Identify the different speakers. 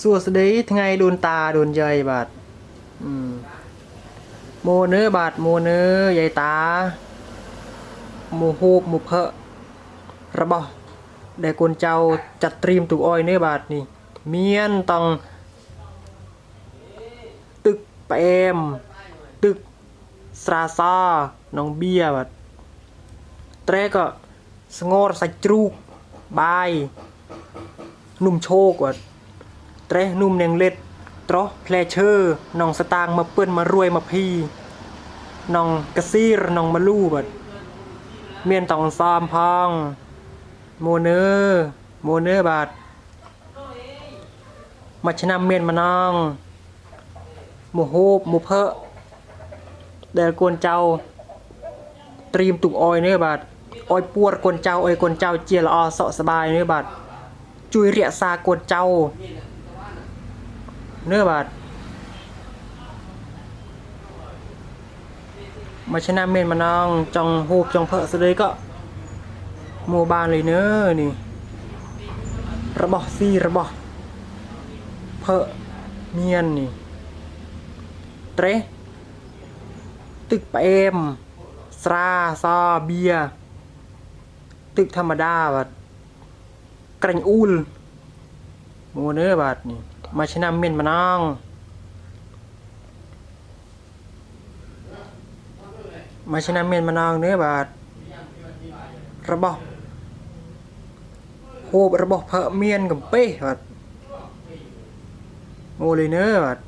Speaker 1: សួស្តីថ្ងៃដូនតាដូនយាយបាទអឺមូនើបាទមូនើយាយតាមូហូបមូផើរបស់ដែលកូនចៅចាត់ត្រៀមទុកអោយនេះបាទនេះមានតង់ទឹកផ្អែមទឹកស្រាសនងបៀបាទត្រែក៏ស្ងោរសាច់ជ្រូកបាយនំឈោកបាទ เตรนุ่มเนียงเล็ดตรอเพลเชอร์น้องสตางมาเปิ้นมารวยมาพี่น้องกระซีรน้องมาลู่บัดเมียนตองซอมพอง โมเนอร์โมเนอร์บัดมาชนะเมียนมานองโมฮูบโมเพอเดลกวนเจ้า ตรีมตุกออยเนื้อบัดออยปวดกวนเจ้าออยกวนเจ้าเจียละอเสาสบายเนื้อบัดจุยเรียซากวนเจ้า ทมาชนะเมนมานองจองฮูบจองเพอะสะเลยก็โมบานเลยเนื้อนี่ระบอซีระบอเพอเมียนนี่เตรตึกปเอมสราซอเบีย ตึกธรรมดาบัดกระงอูลโมเนอร์บาทนี่ มาชนะเมียนมาน้องมาชนะเมียนมานองเนื้อบาทระบบโฮบระบบเพอเมียนกับเป้บาทโมเลยเนอร์บาท